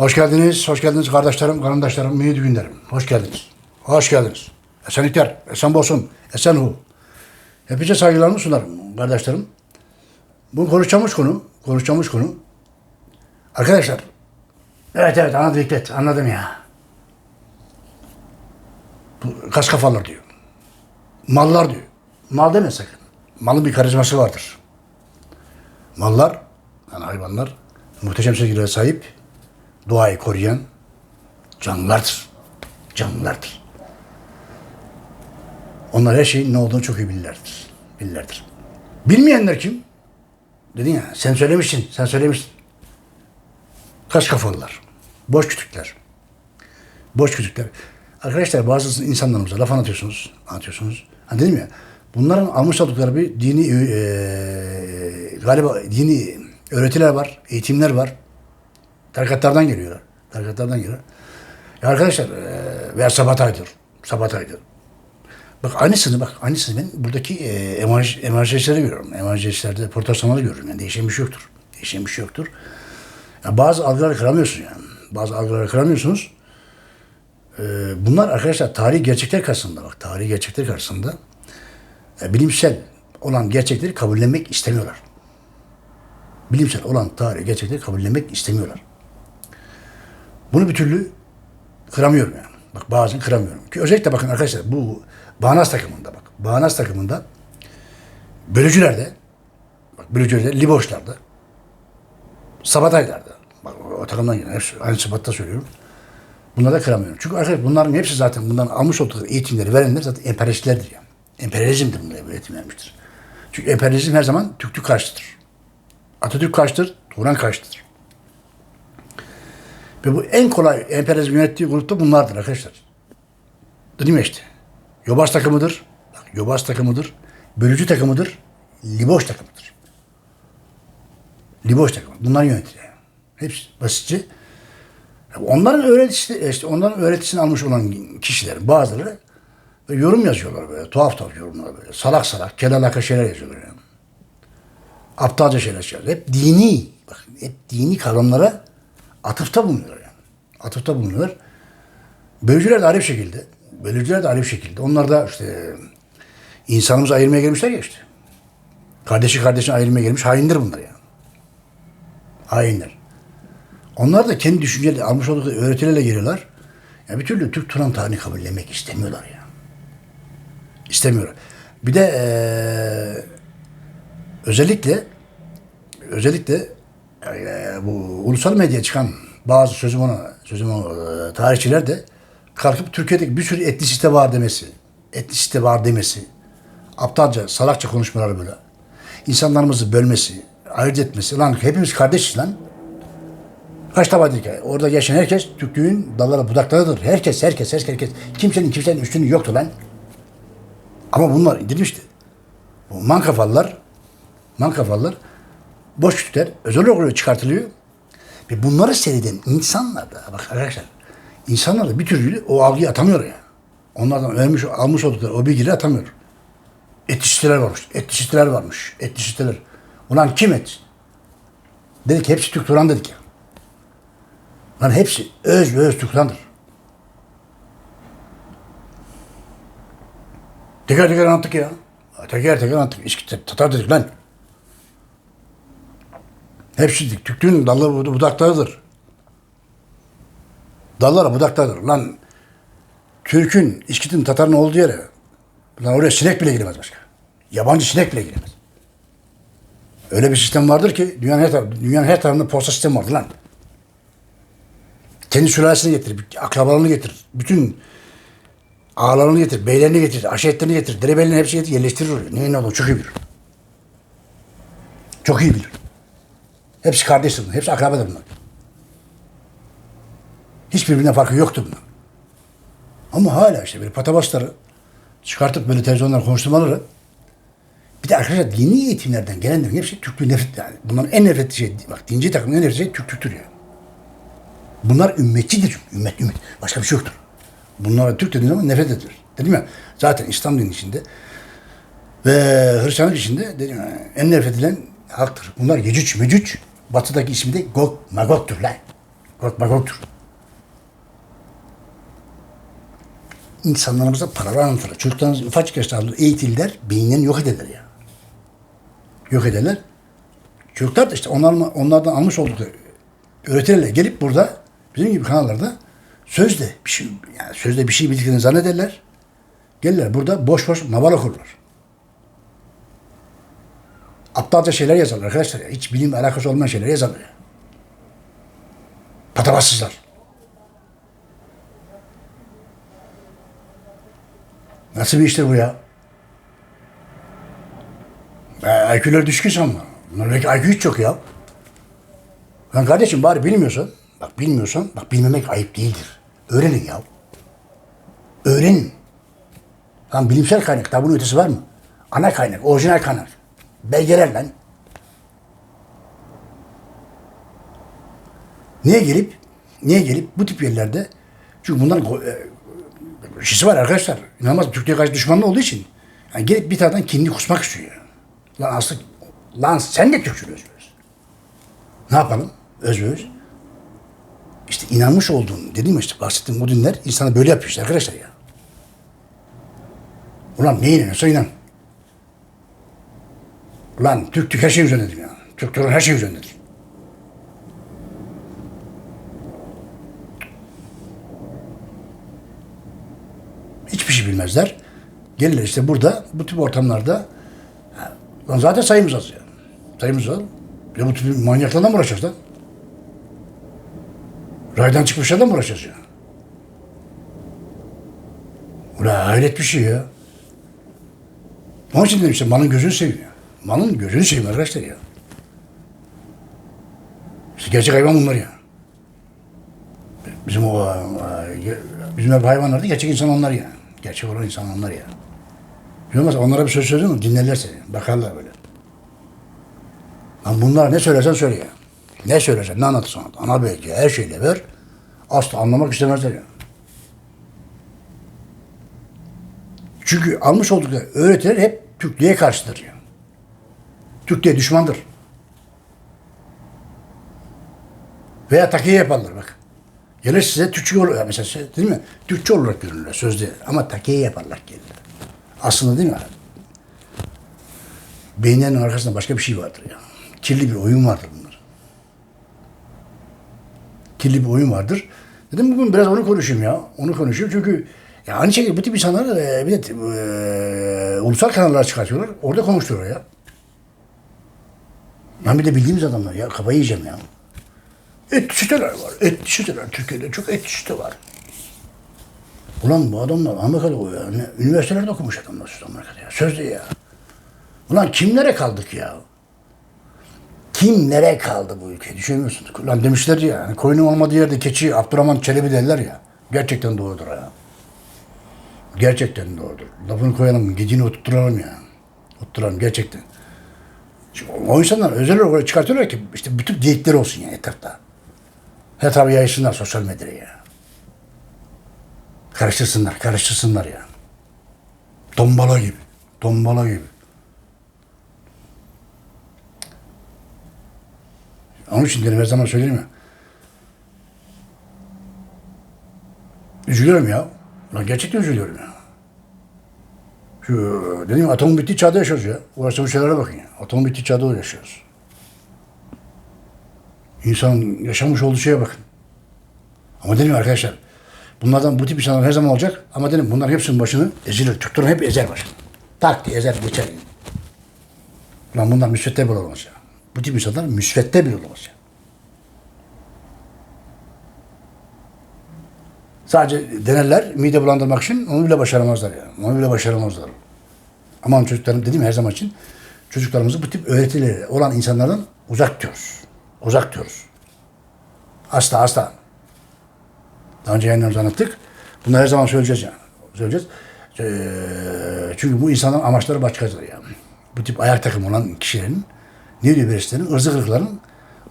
Hoş geldiniz, hoş geldiniz kardeşlerim, karındaşlarım, mini günlerim. Hoş geldiniz. Hoş geldiniz. Esenlikler, esen bolsun, esen hu. Hepinize saygılarımı sunarım kardeşlerim. Bu konuşacağımız konu, konuşacağımız konu. Arkadaşlar, evet evet anladım Hikmet, anladım ya. Bu kas kafalar diyor. Mallar diyor. Mal deme sakın. Malın bir karizması vardır. Mallar, yani hayvanlar muhteşem sevgilere sahip, doğayı koruyan canlılardır. Canlılardır. Onlar her şeyin ne olduğunu çok iyi bilirlerdir. Bilirlerdir. Bilmeyenler kim? Dedin ya, sen söylemişsin, sen söylemişsin. Kaç kafalılar, boş kütükler. Boş kütükler. Arkadaşlar bazı insanlarımıza laf anlatıyorsunuz, anlatıyorsunuz. Hani dedim ya, bunların almış oldukları bir dini, eee, galiba dini öğretiler var, eğitimler var. Tarikatlardan geliyorlar. Tarikatlardan geliyor. Ya arkadaşlar, eee veya Sabatay'dır, Sabatay'dır. Bak aynısını bak, aynısını ben buradaki eee evanj, evangelistlere görüyorum. Evangelistlerde, protestanları görüyorum. Yani değişen bir şey yoktur. Değişen bir şey yoktur. Ya bazı algıları kıramıyorsun yani. Bazı algıları kıramıyorsunuz. Ee, bunlar arkadaşlar tarihi gerçekler karşısında bak tarihi gerçekler karşısında e, bilimsel olan gerçekleri kabullenmek istemiyorlar. Bilimsel olan tarihi gerçekleri kabullenmek istemiyorlar. Bunu bir türlü kıramıyorum yani. Bak bazen kıramıyorum. Ki özellikle bakın arkadaşlar bu Bağnaz takımında bak. Bağnaz takımında bölücülerde bak bölücülerde, Liboşlarda Sabataylar'da. Bak o takımdan gelen aynı sıfatta söylüyorum. Bunları da kıramıyorum. Çünkü arkadaşlar bunların hepsi zaten bundan almış oldukları eğitimleri verenler zaten emperyalistlerdir yani. Emperyalizmdir bunlara bu eğitim vermiştir. Çünkü emperyalizm her zaman Türklük karşıtır. Atatürk karşıtır, Turan karşıtır. Ve bu en kolay emperyalizm yönettiği grupta bunlardır arkadaşlar. Dedim ya işte. Yobaz takımıdır. Bak, Yobaz takımıdır. Bölücü takımıdır. Liboş takımıdır. Liboş takımı. Bunlar yönetiyor. Hepsi basitçe. Onların öğretisi, işte onların öğretisini almış olan kişilerin bazıları yorum yazıyorlar böyle. Tuhaf tuhaf yorumlar böyle. Salak salak, kelalaka şeyler yazıyorlar yani. Aptalca şeyler yazıyorlar. Hep dini, bak hep dini kavramlara atıfta bulunuyorlar yani. Atıfta bulunuyorlar. Bölücüler de ayrı bir şekilde. Bölücüler de ayrı bir şekilde. Onlar da işte insanımızı ayırmaya gelmişler ya işte. Kardeşi kardeşini ayırmaya gelmiş haindir bunlar yani. Hainler. Onlar da kendi düşünceleri almış oldukları öğretilerle geliyorlar. Ya bir türlü Türk Turan tarihini kabullenmek istemiyorlar ya. İstemiyorlar. Bir de eee, özellikle özellikle eee, bu ulusal medyaya çıkan bazı sözüm ona sözüm ona eee, tarihçiler de kalkıp Türkiye'deki bir sürü etnisite var demesi, etnisite var demesi, aptalca, salakça konuşmaları böyle. İnsanlarımızı bölmesi, ayırt etmesi. Lan hepimiz kardeşiz lan. Kaç dedik ya, orada yaşayan herkes Türklüğün dalları budaklarıdır. Herkes, herkes, herkes, herkes. Kimsenin kimsenin üstünlüğü yoktu lan. Ama bunlar indirmişti. Bu mankafalılar, mankafalılar boş kütükler özel olarak çıkartılıyor. Ve bunları seyreden insanlar da, bak arkadaşlar, insanlar da bir türlü o algıyı atamıyor ya. Onlardan vermiş, almış oldukları o bilgileri atamıyor. Etnisiteler varmış, etnisiteler varmış, etnisiteler. Ulan kim et? Dedik hepsi Türk Turan dedik ya. Lan hepsi öz öz Türk'tandır. Teker teker anlattık ya. Teker teker anlattık. İşte Tatar dedik lan. Hepsi dedik. Türklüğün dalları bud- budaklarıdır. Dalları budaklarıdır. Lan Türk'ün, İşkit'in, Tatar'ın olduğu yere lan oraya sinek bile giremez başka. Yabancı sinek bile giremez. Öyle bir sistem vardır ki dünyanın her, tarafı, dünyanın her tarafında posta sistemi vardır lan. Kendi sülalesini getir, akrabalarını getir, bütün ağalarını getir, beylerini getir, aşiretlerini getir, derebeylerini hepsi getir, yerleştirir oraya. Neyin ne olduğunu çok iyi bilir. Çok iyi bilir. Hepsi kardeştir bunlar, hepsi akrabadır bunlar. Hiçbirbirine farkı yoktu bunlar. Ama hala işte böyle patabasları çıkartıp böyle televizyonlar konuşturmaları bir de arkadaşlar dini eğitimlerden gelenlerin hepsi Türklüğü nefret yani. Bunların en nefretli şey, bak dinci takımın en nefretli şey Türklüktür yani. Bunlar ümmetçidir. Ümmet, ümmet. Başka bir şey yoktur. Bunlara Türk dediğin zaman nefret edilir. Dedim ya zaten İslam dini içinde ve Hristiyanlık içinde dedim ya, en nefret edilen halktır. Bunlar Yecüc, Mecüc. Batıdaki ismi de Gog, Magog'tur lan. Bak yoktur. İnsanlarımıza paralar anlatırlar. Çocuklarımız ufacık yaşlarında eğitilirler, beyinlerini yok ederler ya. Yok ederler. Çocuklar da işte onlardan, onlardan almış oldukları öğretilerle gelip burada bizim gibi kanallarda sözle bir şey yani sözle bir şey bildiklerini zannederler. Gelirler burada boş boş naval okurlar. Aptalca şeyler yazarlar arkadaşlar. Hiç bilimle alakası olmayan şeyler yazarlar ya. Patavatsızlar. Nasıl bir iştir bu ya? IQ'ları düşkün sanma. Bunlardaki IQ hiç yok ya. Lan kardeşim bari bilmiyorsan, bak bilmiyorsan, bak bilmemek ayıp değildir. Öğrenin ya. Öğrenin. Lan bilimsel kaynak, daha bunun ötesi var mı? Ana kaynak, orijinal kaynak. Belgeler lan. Niye gelip, niye gelip bu tip yerlerde, çünkü bunların ko- e, şişi var arkadaşlar. İnanılmaz Türkiye karşı düşmanlı olduğu için. Yani gelip bir taraftan kendini kusmak istiyor. Lan aslında, lan sen de Türkçün özgürüz. Ne yapalım? Özgürüz. İşte inanmış olduğun, dediğim işte bahsettiğim bu dinler insana böyle yapıyor işte arkadaşlar ya. Ulan ne inanıyorsa inan. Ulan Türk Türk her şey üzerindedir ya. Türk Türk her şey üzerindedir. Hiçbir şey bilmezler. Gelirler işte burada, bu tip ortamlarda lan zaten sayımız az ya. Sayımız az. Ya bu tip manyaklarla mı uğraşacağız lan? Raydan çıkmışlarla mı uğraşacağız ya? Ulan hayret bir şey ya. Onun için dedim işte malın gözünü ya. Malın gözünü seveyim arkadaşlar ya. İşte gerçek hayvan bunlar ya. Bizim o e, bizim hep hayvanlardı gerçek insan onlar ya. Gerçek olan insan onlar ya. Bilmez onlara bir söz mu? Dinlerler seni. Bakarlar böyle. Lan bunlar ne söylesen söyle ya. Ne söylesen, ne anlatırsan anlat. Ana belki her şeyle ver. Asla anlamak istemezler ya. Çünkü almış oldukları öğretiler hep Türklüğe karşıdır ya. Türklüğe düşmandır. Veya takiye yaparlar bak. Gelir size Türkçe olur mesela şey, değil mi? Türkçe olarak görünürler sözde ama takiye yaparlar gelirler. Aslında değil mi? Beyinlerinin arkasında başka bir şey vardır ya. Kirli bir oyun vardır bunlar. Kirli bir oyun vardır. Dedim bugün biraz onu konuşayım ya. Onu konuşayım çünkü ya aynı şekilde bu tip insanlar e, bir de e, ulusal kanallara çıkartıyorlar. Orada konuşturuyor ya. Ben bir de bildiğimiz adamlar ya. Kafayı yiyeceğim ya. Et siteler var. Et siteler. Türkiye'de çok et site var. Ulan bu adamlar Amerika'da o ya. Ne, üniversitelerde okumuş adamlar şu Amerika'da ya. Sözde ya. Ulan kimlere kaldık ya? Kimlere kaldı bu ülke? Düşünmüyorsun. Ulan demişler ya. Hani koyunun olmadığı yerde keçi Abdurrahman Çelebi derler ya. Gerçekten doğrudur ha. Gerçekten doğrudur. Lafını koyalım, gecini oturtturalım ya. Oturtturalım gerçekten. Şimdi o insanlar özel olarak çıkartıyorlar ki işte bütün geyikleri olsun yani etrafta. Her tarafı yaysınlar sosyal medyaya ya. Karıştırsınlar, karıştırsınlar ya. Tombala gibi. Tombala gibi. Onun için dedim her zaman söyleyeyim ya. Üzülüyorum ya. Lan gerçekten üzülüyorum ya. Şu dedim ya, atomun bittiği çağda yaşıyoruz ya. Uğraştığımız şeylere bakın ya. Atomun bittiği çağda yaşıyoruz. İnsanın yaşamış olduğu şeye bakın. Ama dedim arkadaşlar, bunlardan bu tip insanlar her zaman olacak. Ama dedim bunların hepsinin başını ezilir. Türklerin hep ezer başını. Tak diye ezer geçer. Lan bunlar müsvedde bile olamaz ya. Bu tip insanlar müsvedde bile olamaz ya. Sadece denerler mide bulandırmak için onu bile başaramazlar yani. Onu bile başaramazlar. Aman çocuklarım dedim ya her zaman için çocuklarımızı bu tip öğretileri olan insanlardan uzak tutuyoruz. Uzak tutuyoruz. Asla asla. Daha önce yayınlarımızda anlattık. Bunları her zaman söyleyeceğiz yani. Söyleyeceğiz. Ee, çünkü bu insanların amaçları başkadır yani. Bu tip ayak takımı olan kişilerin, nevri bereslerin, ırzı kırıkların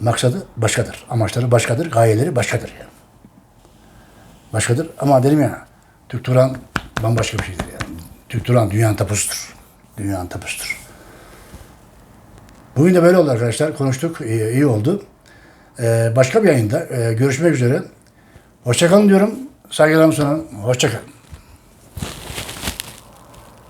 maksadı başkadır. Amaçları başkadır, gayeleri başkadır yani. Başkadır ama dedim ya, Türk Turan bambaşka bir şeydir yani. Türk Turan dünyanın tapusudur. Dünyanın tapusudur. Bugün de böyle oldu arkadaşlar. Konuştuk. iyi, iyi oldu. Ee, başka bir yayında e, görüşmek üzere. Hoşçakalın diyorum. Saygılarımı sunarım. Hoşçakalın.